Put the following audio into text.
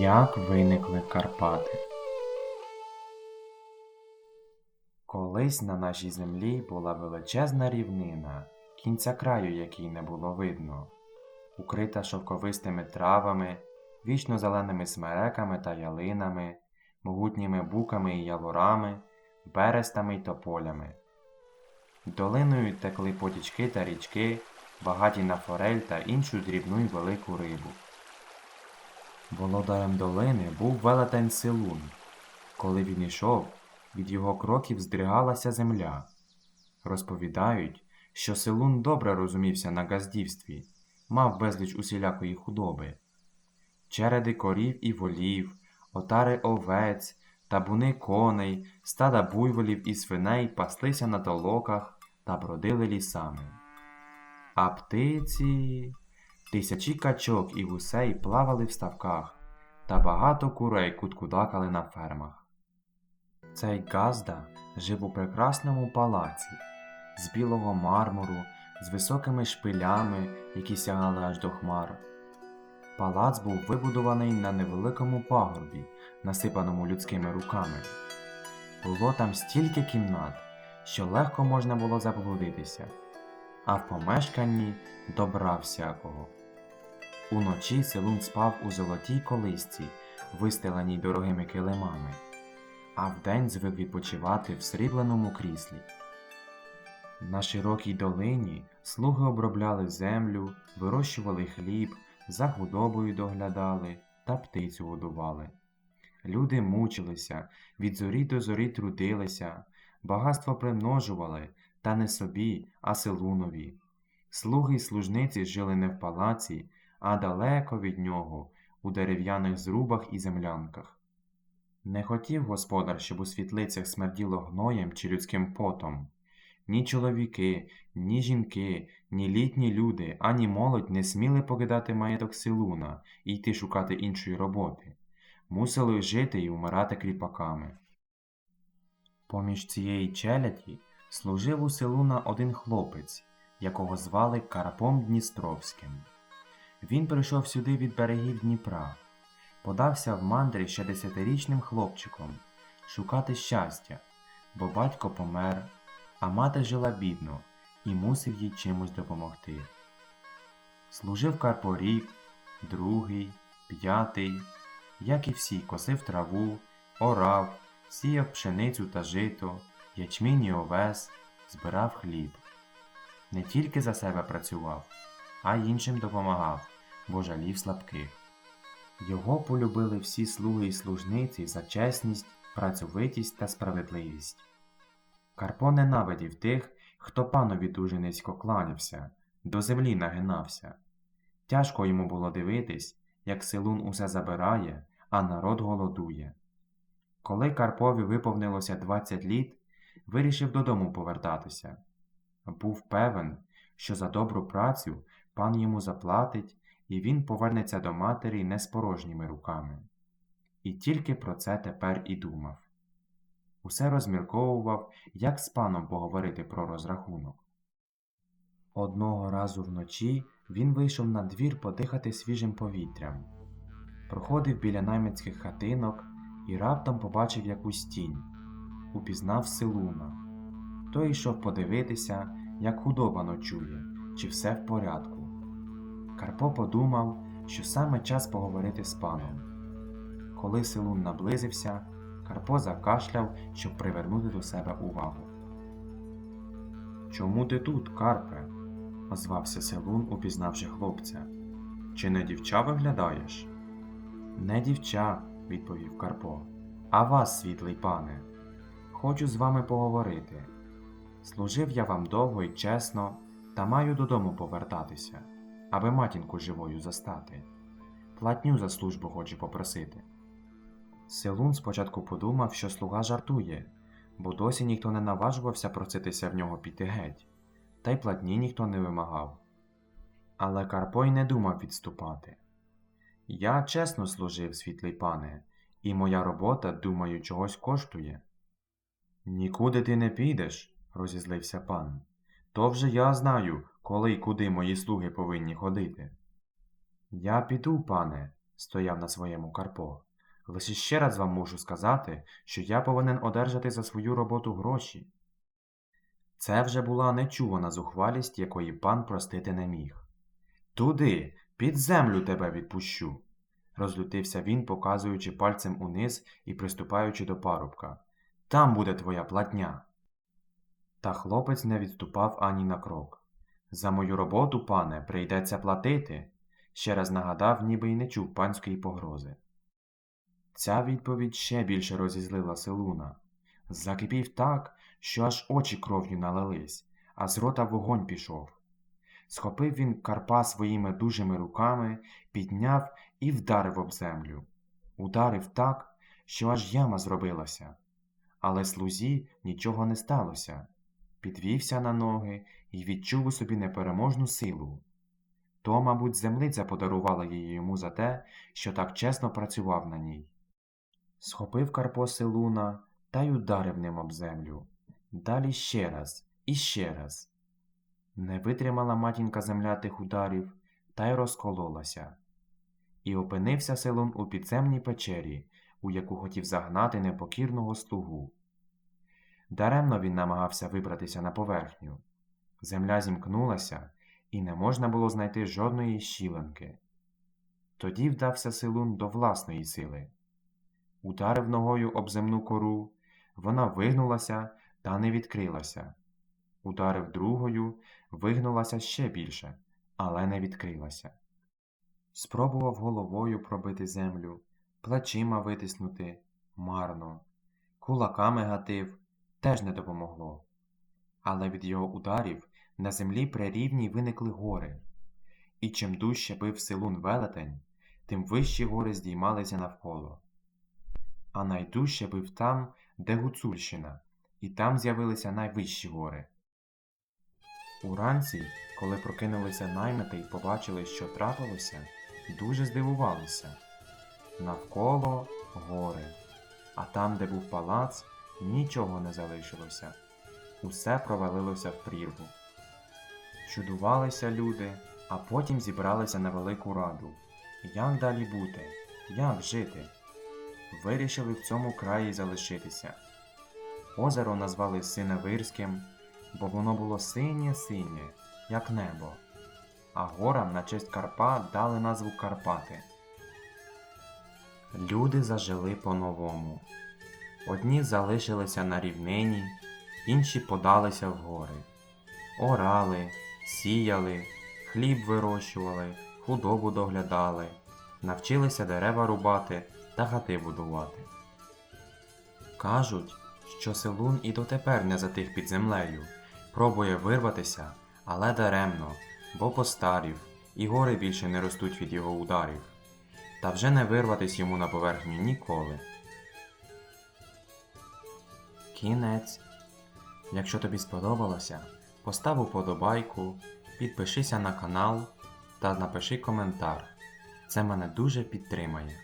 Як виникли Карпати? Колись на нашій землі була величезна рівнина, кінця краю якій не було видно, укрита шовковистими травами, вічно зеленими смереками та ялинами, могутніми буками і яворами, берестами й тополями. Долиною текли потічки та річки, багаті на форель та іншу дрібну й велику рибу. Володарем долини був велетень Силун. Коли він ішов, від його кроків здригалася земля. Розповідають, що Силун добре розумівся на газдівстві, мав безліч усілякої худоби. Череди корів і волів, отари овець, табуни коней, стада буйволів і свиней паслися на толоках та бродили лісами. А птиці. Тисячі качок і гусей плавали в ставках, та багато курей куткудакали на фермах. Цей Газда жив у прекрасному палаці з білого мармуру, з високими шпилями, які сягали аж до хмар. Палац був вибудований на невеликому пагорбі, насипаному людськими руками. Було там стільки кімнат, що легко можна було заблудитися, а в помешканні добра всякого. Уночі Селун спав у золотій колисці, вистеленій дорогими килимами, а вдень звик відпочивати в срібленому кріслі. На широкій долині слуги обробляли землю, вирощували хліб, за худобою доглядали та птицю годували. Люди мучилися, від зорі до зорі трудилися, багатство примножували, та не собі, а селунові. Слуги й служниці жили не в палаці, а далеко від нього, у дерев'яних зрубах і землянках. Не хотів господар, щоб у світлицях смерділо гноєм чи людським потом. Ні чоловіки, ні жінки, ні літні люди, ані молодь не сміли покидати маєток Силуна і йти шукати іншої роботи. Мусили жити і умирати кріпаками. Поміж цієї челяді служив у Силуна один хлопець, якого звали Карпом Дністровським. Він прийшов сюди від берегів Дніпра, подався в мандрі ще десятирічним хлопчиком шукати щастя, бо батько помер, а мати жила бідно і мусив їй чимось допомогти. Служив Карпо рік, другий, п'ятий, як і всі, косив траву, орав, сіяв пшеницю та жито, ячмінь і овес, збирав хліб. Не тільки за себе працював, а й іншим допомагав, бо жалів слабких. Його полюбили всі слуги і служниці за чесність, працьовитість та справедливість. Карпо ненавидів тих, хто панові дуже низько кланявся, до землі нагинався. Тяжко йому було дивитись, як Силун усе забирає, а народ голодує. Коли Карпові виповнилося 20 літ, вирішив додому повертатися. Був певен, що за добру працю пан йому заплатить, і він повернеться до матері не з порожніми руками. І тільки про це тепер і думав. Усе розмірковував, як з паном поговорити про розрахунок. Одного разу вночі він вийшов на двір подихати свіжим повітрям, проходив біля наймицьких хатинок і раптом побачив якусь тінь, упізнав Силуна. Той йшов подивитися, як худоба ночує, чи все в порядку. Карпо подумав, що саме час поговорити з паном. Коли Силун наблизився, Карпо закашляв, щоб привернути до себе увагу. Чому ти тут, Карпе? озвався Селун, упізнавши хлопця. Чи не дівча виглядаєш? Не дівча, відповів Карпо, а вас, світлий пане. Хочу з вами поговорити. Служив я вам довго і чесно, та маю додому повертатися, аби матінку живою застати. Платню за службу хочу попросити. Селун спочатку подумав, що слуга жартує, бо досі ніхто не наважувався проситися в нього піти геть, та й платні ніхто не вимагав. Але Карпой не думав відступати. Я чесно служив, світлий пане, і моя робота, думаю, чогось коштує. Нікуди ти не підеш, розізлився пан. То вже я знаю, коли й куди мої слуги повинні ходити. Я піду, пане, стояв на своєму Карпо. Лише ще раз вам мушу сказати, що я повинен одержати за свою роботу гроші. Це вже була нечувана зухвалість, якої пан простити не міг. Туди, під землю тебе відпущу. розлютився він, показуючи пальцем униз і приступаючи до парубка. Там буде твоя платня. Та хлопець не відступав ані на крок. За мою роботу, пане, прийдеться платити, ще раз нагадав, ніби й не чув панської погрози. Ця відповідь ще більше розізлила Селуна. Закипів так, що аж очі кров'ю налились, а з рота вогонь пішов. Схопив він Карпа своїми дужими руками, підняв і вдарив об землю. Ударив так, що аж яма зробилася. Але слузі нічого не сталося. Підвівся на ноги і відчув у собі непереможну силу. То, мабуть, землиця подарувала її йому за те, що так чесно працював на ній. Схопив Карпо Селуна та й ударив ним об землю. Далі ще раз і ще раз. Не витримала матінка земля тих ударів та й розкололася. І опинився Селун у підземній печері, у яку хотів загнати непокірного слугу. Даремно він намагався вибратися на поверхню. Земля зімкнулася, і не можна було знайти жодної щілинки. Тоді вдався Силун до власної сили. Ударив ногою об земну кору, вона вигнулася та не відкрилася. Ударив другою, вигнулася ще більше, але не відкрилася. Спробував головою пробити землю, плечима витиснути марно, кулаками гатив, теж не допомогло. Але від його ударів на землі прирівній виникли гори, і чим дужче бив силун велетень, тим вищі гори здіймалися навколо. А найдужче бив там, де Гуцульщина, і там з'явилися найвищі гори. Уранці, коли прокинулися наймити й побачили, що трапилося, дуже здивувалися. Навколо гори, а там, де був палац, нічого не залишилося. Усе провалилося в прірву. Чудувалися люди, а потім зібралися на велику раду. Як далі бути? Як жити? Вирішили в цьому краї залишитися. Озеро назвали Синевирським, бо воно було синє-синє, як небо, а горам на честь Карпа дали назву Карпати. Люди зажили по-новому. Одні залишилися на рівнині, інші подалися в гори. Орали, сіяли, хліб вирощували, худобу доглядали, навчилися дерева рубати та хати будувати. Кажуть, що Селун і дотепер не затих під землею, пробує вирватися, але даремно, бо постарів, і гори більше не ростуть від його ударів, та вже не вирватись йому на поверхню ніколи. Кінець. Якщо тобі сподобалося, постав уподобайку, підпишися на канал та напиши коментар. Це мене дуже підтримає.